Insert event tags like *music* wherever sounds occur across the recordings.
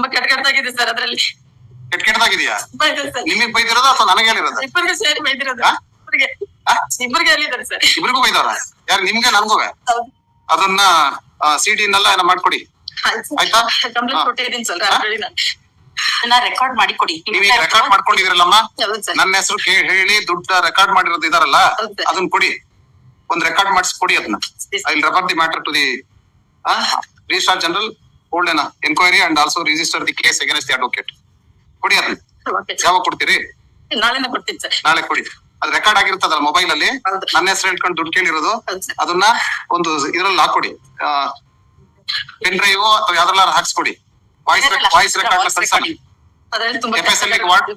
ತುಂಬಾ ಕೆಟ್ಟ ಕೆಟ್ಟದಾಗಿದೆ ಸರ್ ಅದ್ರಲ್ಲಿ. ಕೆಟ್ಟ ಕೆಟ್ಟದಾಗಿದೆಯಾ ನಿಮಗ್ ಬೈದಿರೋದು ಅಥವಾ ನನಗೆ ಹೇಳಿರೋದು? ಇಬ್ಬರಿಗೆ ಸೇರಿ ಬೈದಿರೋದು. ಹಾ? ಇಬ್ಬರಿಗೆ. ಹಾ? ಇಬ್ಬರಿಗೆ ಹೇಳಿದ್ದಾರೆ ಸರ್. ಇಬ್ರಿಗೂ ಬೈದಾರ ಯಾರು ನಿಮ್ಗೆ ನನ್ಗೂ ಹೌದು. ಅದನ್ನ ಸಿಡಿನೆಲ್ಲ ಏನ ಮಾಡ್ಕೊಡಿ. ಆಯ್ತಾ? ಕಂಪ್ಲೇಂಟ್ ಹಾ. ಕೊಟ್ಟಿದ್ದೀನಿ ಸರ್ ಆಲ್ರೆಡಿ ನಾನು. ಅದನ್ನ ರೆಕಾರ್ಡ್ ಮಾಡಿ ಕೊಡಿ. ನೀವ್ ಈಗ ರೆಕಾರ್ಡ್ ಮಾಡ್ಕೊಂಡಿದಿರಲ್ಲಮ್ಮ ಹೌದು ಸರ್. ನನ್ನ ಹೆಸರು ಹೇಳಿ ದುಡ್ಡ ರೆಕಾರ್ಡ್ ಮಾಡಿರೋದು ಇದಾರಲ್ಲ? ಹೌದು ಸರ್. ಅದನ್ನ ಕೊಡಿ. ಒಂದ್ ರೆಕಾರ್ಡ್ ಮಾಡಿಸಿ ಕೊಡಿ ಅದನ್ನ I will refer the matter to the registrar general N enquiry and also register the case against the advocate ಕೊಡಿ ಅದನ್ನ ಓಕೆ ಸರ್. ಯಾವಾಗ ಕೊಡ್ತೀರಿ? ನಾಳೆನೇ ಕೊಡ್ತೀನಿ ಸರ್ ನಾಳೆ ಕೊಡಿ. ಅದು ರೆಕಾರ್ಡ್ ಆಗಿರ್ತದಲ್ಲ ಮೊಬೈಲ್ ಅಲ್ಲಿ. ನನ್ನ ಹೆಸರು ಹೇಳ್ಕೊಂಡು ದುಡ್ಡು ಕೇಳಿರೋದು. ಅದನ್ನ ಒಂದು ಇದ್ರಲ್ಲಿ ಹಾಕೊಡಿ. ಪೆನ್ ಡ್ರೈವ್ ಅಥವಾ ಯಾವ್ದ್ರಲ್ಲಾರು ಹಾಕ್ಸ್ಕೊಡಿ. Voice voice record ward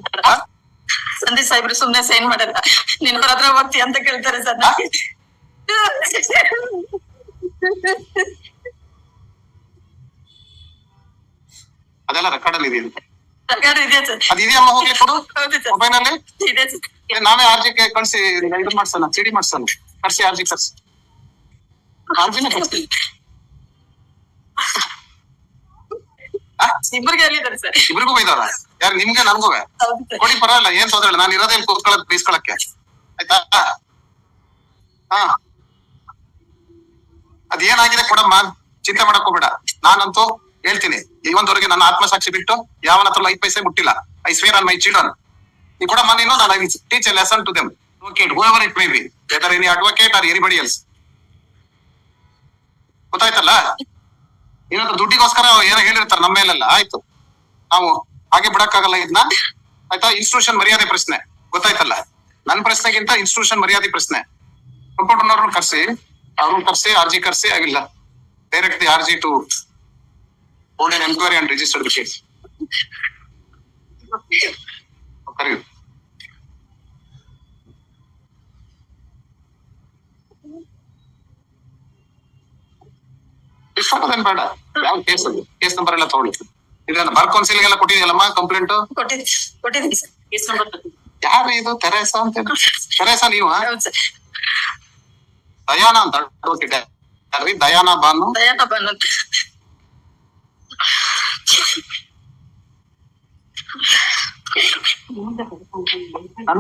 Sandeep ಸಾಹೇಬ್ರು ಸುಮ್ನೆ ಸೈನ್ ಮಾಡಲ್ಲ. ನಿನ್ ಹತ್ರ ಹೋಗ್ತಿ ಅಂತ ಕೇಳ್ತಾರೆ ಸರ್ *laughs* ಅದೆಲ್ಲ ರೆಕಾರ್ಡ್ ಅಲ್ಲಿ ಇದೆ ಸರ್ಕಾರ ಇದೆ ಸರ್. ಅದ್ ಇದೆಯಮ್ಮ ಹೋಗ್ಲಿ ಕೊಡು. ಮೊಬೈಲ್ ಅಲ್ಲಿ? ಇದೆ ಆರ್ ನಾವೇ ಆರ್ಜಿ ಕಳ್ಸಿ ಇದು ಮಾಡ್ಸೋಣ ಸಿಡಿ ಮಾಡ್ಸೋಣ. ಕರ್ಸಿ ಆರ್ಜಿ ಕಳ್ಸಿ. ಆರ್ಜಿನ ಕರ್ಸಿ ಆ? ಇಬ್ಬರಿಗೆ ಹೇಳಿದ್ದಾರೆ ಸರ್. ಇಬ್ರಿಗೂ ಬೈದಾರ ಯಾರು ನಿಮ್ಗೆ ನನ್ಗೂ? ಕೊಡಿ ಪರವಾಗಿಲ್ಲ ಏನ್ ತೊಂದ್ರೆ ಇಲ್ಲ. ನಾನು ಇರೋದೇ ಕೂತ್ಕೊಳ್ಳೋದು ಬೈಸ್ಕೊಳಕ್ಕೆ. ಆಯ್ತಾ? ಹಾ. ಅದೇನಾಗಿದೆ ಕೊಡಮ್ಮ? ಚಿಂತೆ ಮಾಡಕ್ ಹೋಗ್ಬೇಡ. ನಾನಂತೂ ಹೇಳ್ತೀನಿ. ಇವತ್ತವರೆಗೆ ನನ್ನ ಆತ್ಮಸಾಕ್ಷಿ ಬಿಟ್ಟು ಯಾವನ ಹತ್ರ ಐದು ಪೈಸೆ ಮುಟ್ಟಿಲ್ಲ. I swear on my children ನೀ ಕೂಡ ನೀನು, ನಾನು I teach a lesson to them advocate whoever it may be whether any advocate or anybody else ಗೊತ್ತಾಯ್ತಲ್ಲ? ಇನ್ನೊಂದು ದುಡ್ಡಿಗೋಸ್ಕರ ಏನೋ ಹೇಳಿರ್ತಾರೆ ನಮ್ಮ ಮೇಲೆಲ್ಲ. ಆಯ್ತು. ನಾವು ಹಾಗೆ ಬಿಡಕ್ಕಾಗಲ್ಲ ಇದನ್ನ. ಆಯ್ತಾ? ಇನ್ಸ್ಟಿಟ್ಯೂಷನ್ ಮರ್ಯಾದೆ ಪ್ರಶ್ನೆ. ಗೊತ್ತಾಯ್ತಲ್ಲ? ನನ್ನ ಪ್ರಶ್ನೆಗಿಂತ ಇನ್ಸ್ಟಿಟ್ಯೂಷನ್ ಮರ್ಯಾದೆ ಪ್ರಶ್ನೆ. ಕಂಪ್ಯೂಟರ್ನವ್ರನ್ನ ಕರ್ಸಿ, ಅವ್ರನ್ನ ಕರ್ಸಿ ಅರ್ಜಿ ಕರ್ಸಿ, ಆಗಿಲ್ಲ. Direct the RG to N enquiry and registered case ಇಷ್ಟೊಂದೇನ್ ಬೇಡ ಯಾವ ಕೇಸ್ ಅದು ಕೇಸ್ ನಂಬರ್ ಎಲ್ಲ ತಗೊಳ್ಳಿ. ಇದನ್ನ ಬಾರ್ ಕೌನ್ಸಿಲ್ಗೆಲ್ಲ ಕೊಟ್ಟಿದೆಯಲ್ಲಮ್ಮ ಕಂಪ್ಲೇಂಟ್ ಯಾರು ಇದು? ತೆರೇಸಾ ಅಂತ ತೆರೇಸಾ ನೀವು? ಹೌದು ಸರ್. ದಯಾನ ಅಂತ ಅಡ್ವೊಕೇಟ್ ಯಾರ್ರಿ ದಯಾನ ಬಾನು? ದಯಾನ ಬಂದು ನನ್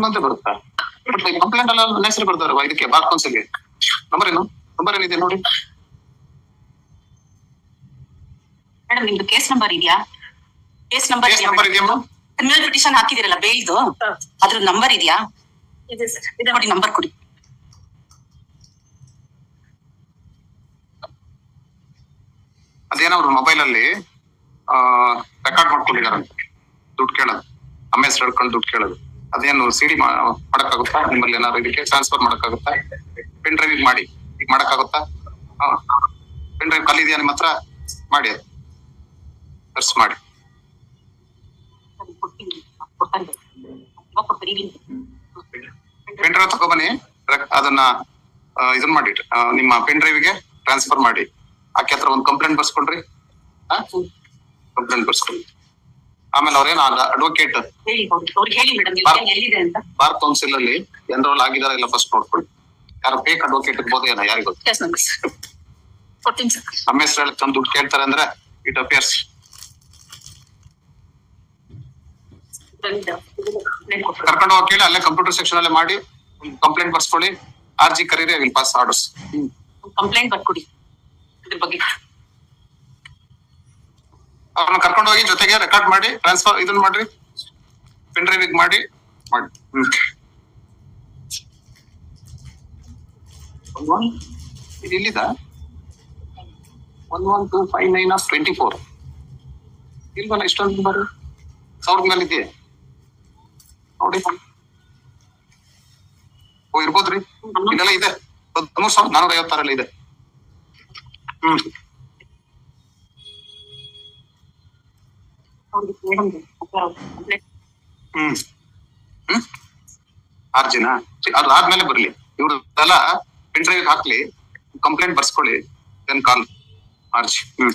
ಮುಂದೆ ಬರುತ್ತಾ? ಕಂಪ್ಲೇಂಟ್ ಅಲ್ಲ ನನ್ನ ಹೆಸರು ಬರ್ತಾರ ಇದಕ್ಕೆ ಬಾರ್ ಕೌನ್ಸಿಲ್ಗೆ ನಂಬರ್ ಏನು ನಂಬರ್ ಏನಿದೆ ನೋಡಿ. ಮೇಡಮ್ ನಿಮ್ದು ಕೇಸ್ ನಂಬರ್ ಇದೆಯಾ? ಕೇಸ್ ನಂಬರ್ ಕೇಸ್ ನಂಬರ್ ಇದೆಯಮ್ಮ? ಕ್ರಿಮಿನಲ್ ಪಿಟಿಷನ್ ಹಾಕಿದಿರಲ್ಲ ಬೇಲ್ದು ಅದ್ರ ನಂಬರ್ ಇದೆಯಾ? ಇದೆ ಸರ್. ಇದೆ. ನೋಡಿ ನಂಬರ್ ಕೊಡಿ. ಅದೇನೋ ಅವ್ರ ಮೊಬೈಲ್ ಅಲ್ಲಿ ರೆಕಾರ್ಡ್ ಮಾಡ್ಕೊಂಡಿದಾರಂತೆ. ದುಡ್ಡು ಕೇಳೋದು. ನಮ್ಮ ಹೆಸರು ಹೇಳ್ಕೊಂಡು ದುಡ್ಡು ಕೇಳೋದು. ಅದೇನು ಸಿಡಿ ಮಾಡಕ್ಕಾಗುತ್ತಾ? ನಿಮ್ಮಲ್ಲಿ ಏನಾದ್ರು ಇದಕ್ಕೆ ಟ್ರಾನ್ಸ್ಫರ್ ಮಾಡಕ್ಕಾಗುತ್ತಾ? ಪೆನ್ ಡ್ರೈವ್ ಮಾಡಿ. ಈಗ ಮಾಡಕ್ಕಾಗುತ್ತಾ? ಪೆನ್ ಡ್ರೈವ್ ಕಲ್ಲಿದೆಯಾ ನಿಮ್ಮ ಹತ್ರ ಮಾಡಿ. ಅದು ಖರ್ಚು ಮಾಡಿ ಪೆನ್ ಡ್ರೈವ್ ತಗೊಬನ್ನಿ ಅದನ್ನ ಇದನ್ ಮಾಡಿ. ನಿಮ್ಮ ಪೆನ್ ಡ್ರೈವ್ಗೆ ಟ್ರಾನ್ಸ್ಫರ್ ಮಾಡಿ. ಆಕೆ ಹತ್ರ ಒಂದು ಕಂಪ್ಲೇಂಟ್ ಬರ್ಸ್ಕೊಳ್ರಿ ಕಂಪ್ಲೇಂಟ್ ಬರ್ಸ್ಕೊಳ್ಳಿ. ಆಮೇಲೆ ಅವ್ರೇನು ಅಡ್ವೊಕೇಟ್ ಬಾರ್ ಕೌನ್ಸಿಲ್ ಅಲ್ಲಿ ಎನ್ರೋಲ್ ಆಗಿದಾರ ಇಲ್ಲ ಫಸ್ಟ್ ನೋಡ್ಕೊಳ್ಳಿ. ಯಾರು ಫೇಕ್ ಅಡ್ವೊಕೇಟ್ ಇರ್ಬೋದು ಏನೋ ಯಾರಿಗೂ ನಮ್ಮ ಹೆಸರು ತಂದು ದುಡ್ಡು ಕೇಳ್ತಾರೆ ಅಂದ್ರೆ ಇಟ್ ಅಪಿಯರ್ಸ್ ಕರ್ಕೊಂಡು ಹೋಗಿ ಕೇಳಿ ಅಲ್ಲೇ ಕಂಪ್ಯೂಟರ್ ಸೆಕ್ಷನ್ ಅಲ್ಲೇ ಮಾಡಿ ಕಂಪ್ಲೇಂಟ್ ಬರ್ಸ್ಕೊಳ್ಳಿ. ಆರ್ಜಿ ಕರೀರಿ ವಿಲ್ ಪಾಸ್ ಆರ್ಡರ್ಸ್ ಕಂಪ್ಲೇಂಟ್ ಬರ್ಕೊಡಿ. ಇದ್ರ ಬಗ್ಗೆ. ಅವ್ರನ್ನ ಕರ್ಕೊಂಡು ಹೋಗಿ ಜೊತೆಗೆ ರೆಕಾರ್ಡ್ ಮಾಡಿ ಟ್ರಾನ್ಸ್ಫರ್ ಇದನ್ನ ಮಾಡ್ರಿ. ಪೆನ್ ಡ್ರೈವ್ ಮಾಡಿ. ಮಾಡಿ. ಇದು ಇಲ್ಲಿದ one one two five nine of twenty four ಇಲ್ವಲ್ಲ ಇಷ್ಟೊಂದು ಬರ್ರಿ ಸಾವಿರದ ಮೇಲೆ ಇದೆಯಾ ನೋಡಿ. ಓ ಇರ್ಬೋದ್ರಿ. ಇದೆಲ್ಲ ಇದೆ. ಹದಿಮೂರು ಸಾವಿರದ ನಾನೂರ ಐವತ್ತಾರಲ್ಲಿ ಇದೆ. ಹ್ಮ್. ಹ್ಮ್. ಹ್ಮ್. ಅರ್ಜಿನ ಅದು ಆದ್ಮೇಲೆ ಬರ್ಲಿ. ಇವ್ರದೆಲ್ಲ ಪಿನ್ ಡ್ರೈವ್ ಹಾಕ್ಲಿ ಕಂಪ್ಲೇಂಟ್ ಬರ್ಸ್ಕೊಳ್ಳಿ ದೆನ್ ಕಾಲ್ ಅರ್ಜಿ ಹ್ಮ್.